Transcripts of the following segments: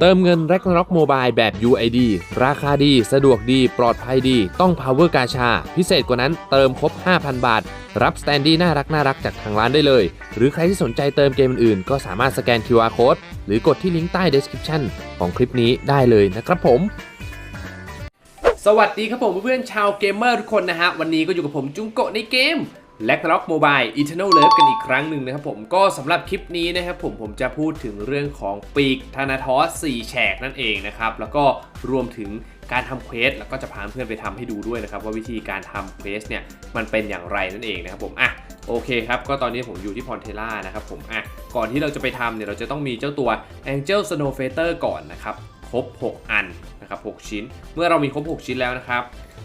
เติมเงิน Ragnarok Mobile แบบ UID ราคาดี สะดวกดี ปลอดภัยดี ต้อง Power กาชา พิเศษกว่านั้นเติมครบ 5,000 บาท รับสแตนดี้น่ารักน่ารักจากทางร้านได้เลย หรือใครที่สนใจเติมเกมอื่นๆ ก็สามารถสแกน QR Code หรือกดที่ลิงก์ใต้ Description ของคลิปนี้ได้เลยนะครับผมสวัสดีครับผมเพื่อนๆชาวเกมเมอร์ทุกคนนะฮะ วันนี้ก็อยู่กับผมจุงโกะในเกม l a g n a r o k Mobile Eternal Love กันอีกครั้งหนึ่งนะครับผมก็สำหรับคลิปนี้นะครับผมผมจะพูดถึงเรื่องของปีกธนาทอส4แฉกนั่นเองนะครับ แล้วก็รวมถึงการทำเควสแล้วก็จะพาเพื่อนไปทำให้ดูด้วยนะครับ ว่าวิธีการทำเควสเนี่ยมันเป็นอย่างไรนั่นเองนะครับผมอะโอเคครับก็ตอนนี้ผมอยู่ที่พอนเทล่านะครับผมอะก่อนที่เราจะไปทำเนี่ยเราจะต้องมีเจ้าตัว Angel Snow f a t e r ก่อนนะครับ ครบ 6 อันนะครับ6ชิ้น เมื่อเรามีครบ 6 ชิ้นแล้วนะครับ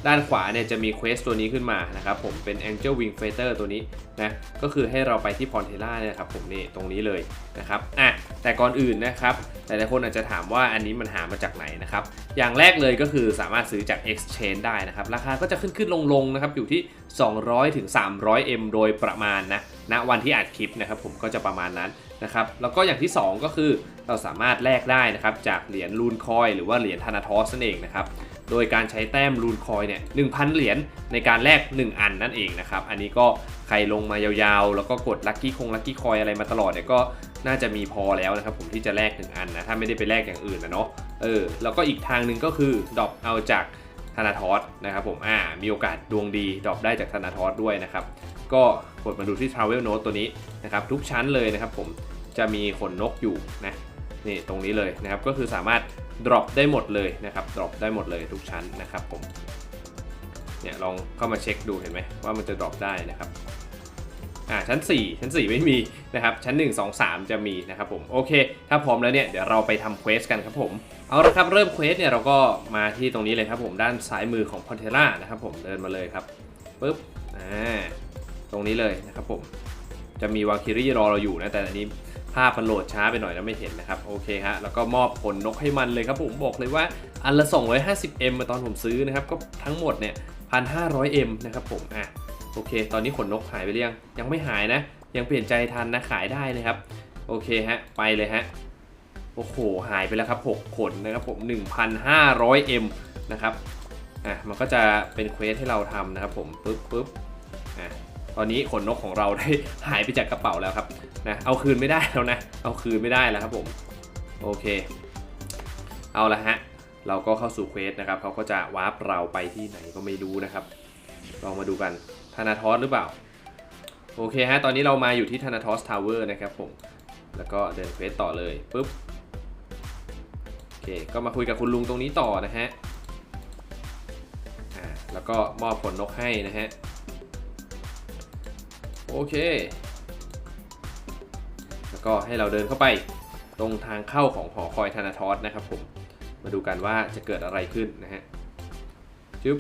ด้านขวาเนี่ยจะมีเควสตัวนี้ขึ้นมานะครับผมเป็น Angel Wing Fighter ตัวนี้นะก็คือให้เราไปที่พอนเทล่าเนี่ยครับผมนี่ตรงนี้เลยนะครับอะแต่ก่อนอื่นนะครับหลายๆคนอาจจะถามว่าอันนี้มันหามาจากไหนนะครับอย่างแรกเลยก็คือสามารถซื้อจาก Exchange ได้นะครับ ราคาก็จะขึ้นขึ้นลงลงนะครับอยู่ที่ 200ถึง300 M โดยประมาณนะณวันที่อัดคลิปนะครับผมก็จะประมาณนั้นนะครับแล้วก็อย่างที่ 2 ก็คือ เราสามารถแลกได้นะครับจากเหรียญลูนคอยหรือว่าเหรียญธนาทอสนั่นเองนะครับโดยการใช้แต้มรูนคอยเนี่ย1,000เหรียญในการแลก1 อันนั่นเองนะครับอันนี้ก็ใครลงมายาวๆ แล้วก็กดลัคกี้คงลัคกี้คอยอะไรมาตลอดเนี่ยก็น่าจะมีพอแล้วนะครับผมที่จะแลก1อันนะถ้าไม่ได้ไปแลกอย่างอื่นนะเนาะเออแล้วก็อีกทางหนึ่งก็คือดรอปเอาจากธนาทอสนะครับผมอ่ามีโอกาสดวงดีดรอปได้จากธนาทอสด้วยนะครับก็กดมาดูที่ Travel Note ตัวนี้นะครับทุกชั้นเลยนะครับผมจะมีขนนกอยู่นะ นี่ตรงนี้เลยนะครับก็คือสามารถ drop ได้หมดเลยนะครับ drop ได้หมดเลยทุกชั้นนะครับผมเนี่ยลองเข้ามาเช็คดูเห็นไหมว่ามันจะ drop ได้นะครับอ่าชั้น 4 ชั้น 4 ไม่มีนะครับชั้น 1 2 3 จะมีนะครับผมโอเค ถ้าพร้อมแล้วเนี่ยเดี๋ยวเราไปทำเควสกันครับผมเอาละครับเริ่มเควสเนี่ยเราก็มาที่ตรงนี้เลยครับผมด้านซ้ายมือของพอนเทล่านะครับผมเดินมาเลยครับปุ๊บอ่าตรงนี้เลยนะครับผมจะมีวาคิรี่รอเราอยู่นะแต่อันนี้ ภาพมันโหลดช้าไปหน่อยแล้วไม่เห็นนะครับ โอเคฮะ แล้วก็มอบผลนกให้มันเลยครับผมบอกเลยว่าอันละ 250M มาตอนผมซื้อนะครับ ก็ทั้งหมดเนี่ย 1,500M นะครับผม อะ โอเค ตอนนี้ขนนกหายไปหรือยัง ยังไม่หายนะ ยังเปลี่ยนใจทันนะ ขายได้นะครับ โอเคฮะ ไปเลยฮะ โอ้โห หายไปแล้วครับ 6 ขนนะครับผม 1,500M นะครับ อะ มันก็จะเป็นเควสให้เราทำนะครับผม ปึ๊บปึ๊บอะ ตอนนี้ขนนกของเราได้หายไปจากกระเป๋าแล้วครับนะเอาคืนไม่ได้แล้วนะ เอาคืนไม่ได้แล้วครับผมโอเค เอาละฮะเราก็เข้าสู่เควสนะครับเขาก็จะวาร์ปเราไปที่ไหนก็ไม่รู้นะครับลองมาดูกันธนาทอสหรือเปล่า โอเคฮะตอนนี้เรามาอยู่ที่ธนาทอสทาวเวอร์นะครับผมแล้วก็เดินเควสต่อเลยปุ๊บโอเคก็มาคุยกับคุณลุงตรงนี้ต่อนะฮะอ่าแล้วก็มอบผลนกให้นะฮะ โอเค แล้วก็ให้เราเดินเข้าไปตรงทางเข้าของหอคอยธนาทอสนะครับผม มาดูกันว่าจะเกิดอะไรขึ้นนะฮะจึ๊บ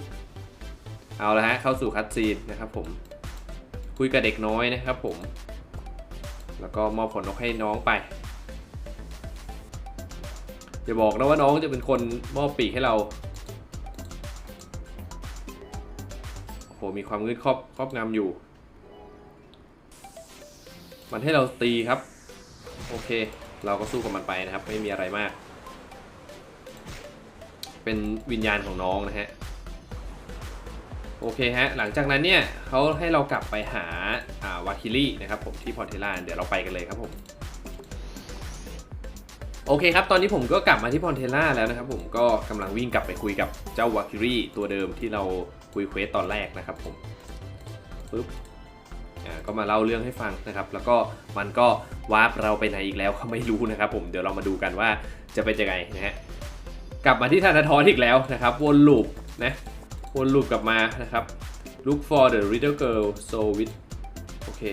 เอาละฮะเข้าสู่คัดซีนนะครับผม คุยกับเด็กน้อยนะครับผม แล้วก็มอบผลนกให้น้องไปอย่าบอกนะว่าน้องจะเป็นคนมอบปีกให้เราโอ้โหมีความงืดครอบครอบงำอยู่ มันให้เราตีครับ โอเค เราก็สู้กับมันไปนะครับ ไม่มีอะไรมาก เป็นวิญญาณของน้องนะฮะ โอเคฮะ หลังจากนั้นเนี่ยเขาให้เรากลับไปหาอ่าวาคิลี่นะครับผมที่พอร์เทล่าเดี๋ยวเราไปกันเลยครับผมโอเคครับ ตอนนี้ผมก็กลับมาที่พอนเทล่าแล้วนะครับผมก็กำลังวิ่งกลับไปคุยกับเจ้าวาคิรี่ตัวเดิมที่เราคุยเควสตอนแรกนะครับผมปึ๊บ ก็มาเล่าเรื่องให้ฟังนะครับ แล้วก็มันก็วาร์ปเราไปไหนอีกแล้วเขาไม่รู้นะครับ ผมเดี๋ยวเรามาดูกันว่าจะเป็นยังไงนะฮะกลับมาที่ธนาทรอีกแล้วนะครับวนลูปนะวนลูปกลับมานะครับ look for the little girl so with โอเค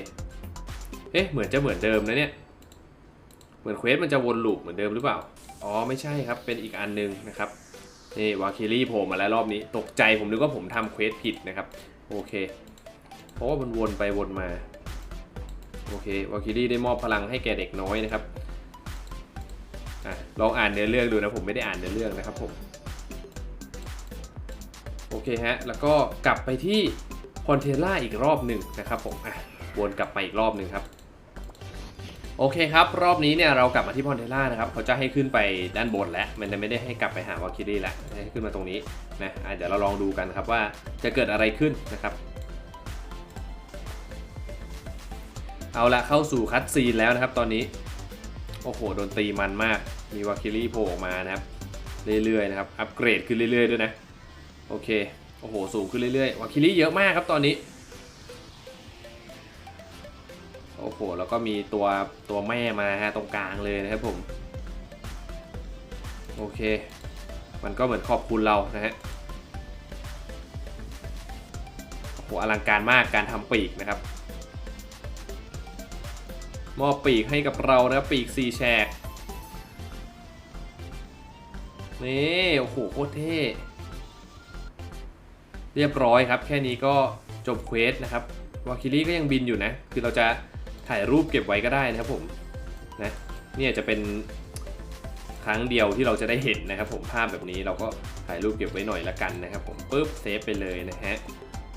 เอ๊ะเหมือนจะเหมือนเดิมนะเนี่ยเหมือนเควสมันจะวนลูปเหมือนเดิมหรือเปล่าอ๋อไม่ใช่ครับเป็นอีกอันหนึงนะครับนี่วาคิลี่โผล่มาแล้วรอบนี้ตกใจผมนึกว่าผมทำเควสผิดนะครับโอเค เพราะว่ามันวนไปวนมา โอเควาคิรี่ได้มอบพลังให้แก่เด็กน้อยนะครับอะลองอ่านเนื้อเรื่องดูนะผมไม่ได้อ่านเนื้อเรื่องนะครับผมโอเคฮะแล้วก็กลับไปที่พอนเทล่าอีกรอบหนึ่งนะครับผมอะวนกลับไปอีกรอบหนึ่งครับโอเคครับ รอบนี้เนี่ยเรากลับมาที่พอนเทล่านะครับเขาจะให้ขึ้นไปด้านบนแล้ว มันจะไม่ได้ให้กลับไปหาวาคิรีแล้วให้ขึ้นมาตรงนี้นะะเดี๋ยวเราลองดูกันครับว่าจะเกิดอะไรขึ้นนะครับ เอาละเข้าสู่คัดซีนแล้วนะครับตอนนี้ โอ้โหโดนตีมันมาก มีวาคิรี่โผล่ออกมานะครับ เรื่อยๆนะครับ อัปเกรดขึ้นเรื่อยๆด้วยนะ โอเค โอ้โห สูงขึ้นเรื่อยๆ วาคิรี่เยอะมากครับตอนนี้ โอ้โห แล้วก็มีตัวตัวแม่มาฮะตรงกลางเลยนะครับผม โอเค มันก็เหมือนขอบคุณเรานะฮะโอ้โหอลังการมากการทำปีกนะครับ มอบปีกให้กับเรานะปีกซีแฉกนี่โอ้โหโคตรเท่เรียบร้อยครับ แค่นี้ก็จบเควสนะครับวาคิลี่ก็ยังบินอยู่นะ คือเราจะถ่ายรูปเก็บไว้ก็ได้นะครับผมนะเนี่ยจะเป็นครั้งเดียวที่เราจะได้เห็นนะครับ ผมภาพแบบนี้เราก็ถ่ายรูปเก็บไว้หน่อยละกันนะครับ ผมปุ๊บเซฟไปเลยนะฮะ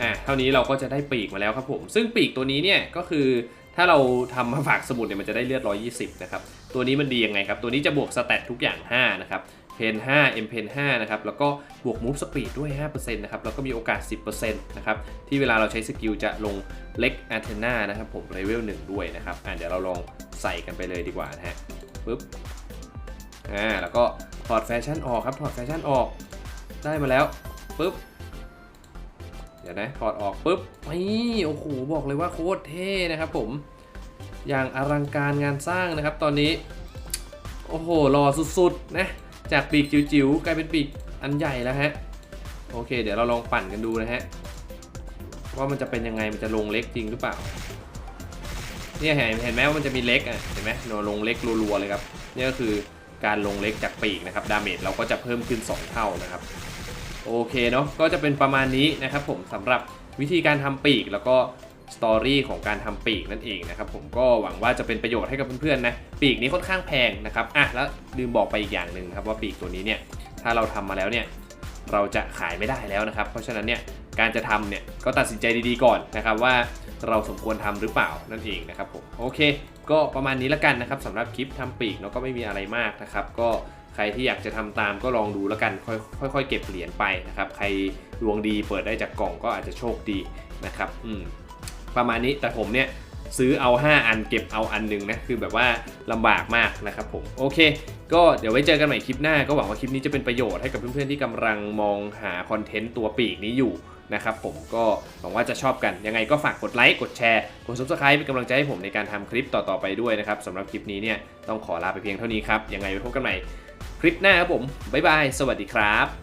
อะเท่านี้เราก็จะได้ปีกมาแล้วครับผม ซึ่งปีกตัวนี้เนี่ยก็คือ ถ้าเราทำมาฝากสมุดเนี่ยมันจะได้เลือด 120 นะครับ ตัวนี้มันดียังไงครับ ตัวนี้จะบวกสเตตทุกอย่าง 5 นะครับ เพน5 M เพน5นะครับ แล้วก็บวกมูฟสปีดด้วย 5%นะครับ แล้วก็มีโอกาส 10%นะครับ ที่เวลาเราใช้สกิลจะลงเล็กแอนเทนานะครับผมเลเวล1ด้วยนะครับ อะเดี๋ยวเราลองใส่กันไปเลยดีกว่านะฮะปึ๊บ อ่า แล้วก็ถอดแฟชั่นออกครับ ถอดแฟชั่นออก ได้มาแล้วปึ๊บ เดี๋ยวนะถอดออกปุ๊บนี่โอ้โหบอกเลยว่าโคตรเท่นะครับผมอย่างอลังการงานสร้างนะครับ ตอนนี้ โอ้โหหล่อสุดๆนะจากปีกจิ๋วๆกลายเป็นปีกอันใหญ่แล้วฮะโอเค เดี๋ยวเราลองปั่นกันดูนะฮะว่ามันจะเป็นยังไงมันจะลงเล็กจริงหรือเปล่าเนี่ยเห็นเห็นไหมว่ามันจะมีเล็กอะเห็นไหมเราลงเล็กรัวๆเลยครับนี่ก็คือการลงเล็กจากปีกนะครับดาเมจเราก็จะเพิ่มขึ้น 2 เท่านะครับ โอเคเนาะก็จะเป็นประมาณนี้นะครับผมสำหรับวิธีการทำปีกแล้วก็สตอรี่ของการทำปีกนั่นเองนะครับผมก็หวังว่าจะเป็นประโยชน์ให้กับเพื่อนๆนะปีกนี้ค่อนข้างแพงนะครับอะแล้วลืมบอกไปอีกอย่างหนึ่งครับว่าปีกตัวนี้เนี่ยถ้าเราทำมาแล้วเนี่ยเราจะขายไม่ได้แล้วนะครับ เพราะฉะนั้นเนี่ยการจะทำเนี่ยก็ตัดสินใจดีๆก่อนนะครับว่าเราสมควรทำหรือเปล่านั่นเองนะครับผมโอเค ก็ประมาณนี้ละกันนะครับสำหรับคลิปทำปีกเนาะก็ไม่มีอะไรมากนะครับก็ ใครที่อยากจะทำตามก็ลองดูแล้วกันค่อยค่อยๆเก็บเหรียญไปนะครับ ใครดวงดีเปิดได้จากกล่องก็อาจจะโชคดีนะครับอืมประมาณนี้แต่ผมเนี่ยซื้อเอา 5 อันเก็บเอาอันหนึ่งนะคือแบบว่าลำบากมากนะครับผมโอเค ก็เดี๋ยวไว้เจอกันใหม่คลิปหน้า ก็หวังว่าคลิปนี้จะเป็นประโยชน์ให้กับเพื่อนๆที่กำลังมองหาคอนเทนต์ตัวปีกนี้อยู่นะครับผมก็หวังว่าจะชอบกันยังไงก็ฝากกดไลค์กดแชร์กด subscribe เป็นกำลังใจให้ผมในการทำคลิปต่อๆไปด้วยนะครับสำหรับคลิปนี้เนี่ยต้องขอลาไปเพียงเท่านี้ครับยังไงไว้พบกันใหม่ คลิปหน้าครับผม บ๊ายบาย สวัสดีครับ